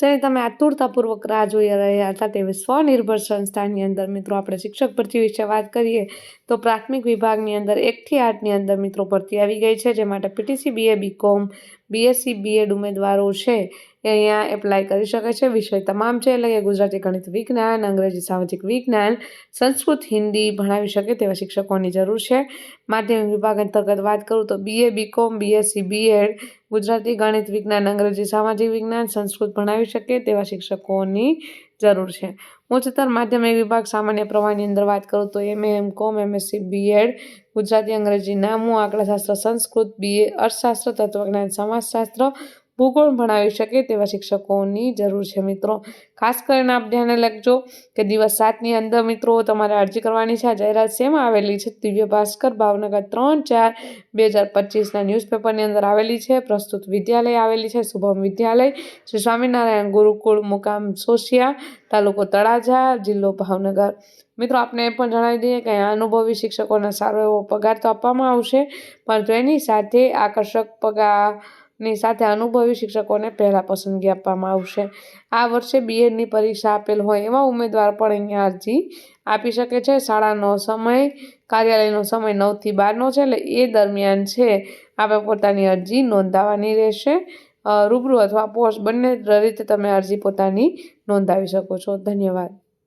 જેની તમે આતુરતાપૂર્વક રાહ જોઈ રહ્યા હતા તેવી સ્વનિર્ભર સંસ્થાની અંદર મિત્રો આપણે શિક્ષક ભરતી વિશે વાત કરીએ, તો પ્રાથમિક વિભાગની અંદર એકથી આઠની અંદર મિત્રો ભરતી આવી ગઈ છે, જે માટે PTC BA BCom BSc BEd ઉમેદવારો છે. એ અહીંયા એપ્લાય કરી શકે છે. વિષય તમામ છે, એટલે કે ગુજરાતી ગણિત વિજ્ઞાન, અંગ્રેજી સામાજિક વિજ્ઞાન, સંસ્કૃત, હિન્દી ભણાવી શકે તેવા શિક્ષકોની જરૂર છે. માધ્યમિક વિભાગ અંતર્ગત વાત કરું તો BA BCom BSc BEd Gujarati ગણિત વિજ્ઞાન, અંગ્રેજી સામાજિક વિજ્ઞાન, સંસ્કૃત ભણાવી શકે તેવા શિક્ષકોની જરૂર છે. ઉચ્ચતર માધ્યમિક વિભાગ સામાન્ય પ્રવાહની અંદર વાત કરું તો એમ એમ કોમ એમએસસી બીએડ ગુજરાતી અંગ્રેજી નામું, આંકડાશાસ્ત્ર, સંસ્કૃત બીએ અર્થશાસ્ત્ર, તત્વજ્ઞાન, સમાજશાસ્ત્ર ભૂગોળ ભણાવી શકે તેવા શિક્ષકોની જરૂર છે, મિત્રો. ખાસ કરીને આપ ધ્યાને લખજો કે દિવસ સાતની અંદર, મિત્રો, તમારે અરજી કરવાની છે. આ જાહેરાત શેમાં આવેલી છે? દિવ્ય ભાસ્કર, ભાવનગર ત્રણ ચાર, બે હજાર પચીસના ન્યૂઝપેપરની અંદર આવેલી છે. પ્રસ્તુત વિદ્યાલય આવેલી છે. શુભમ વિદ્યાલય, શ્રી સ્વામિનારાયણ ગુરુકુળ મુકામ સોશિયા, તાલુકો તળાજા, જિલ્લો ભાવનગર. મિત્રો, આપને એ પણ જણાવી દઈએ કે અનુભવી શિક્ષકોને સારો એવો પગાર તો આપવામાં આવશે પરંતુ એની સાથે આકર્ષક પગારની સાથે અનુભવી શિક્ષકોને પહેલાં પસંદગી આપવામાં આવશે. આ વર્ષે બીએડની પરીક્ષા આપેલ હોય એવા ઉમેદવાર પણ અહીંયા અરજી આપી શકે છે. શાળાનો સમય, કાર્યાલયનો સમય નવથી બારનો છે એટલે એ દરમિયાન છે આપણે પોતાની અરજી નોંધાવવાની રહેશે. રૂબરૂ અથવા પોસ્ટ બંને રીતે તમે અરજી પોતાની નોંધાવી શકો છો. ધન્યવાદ.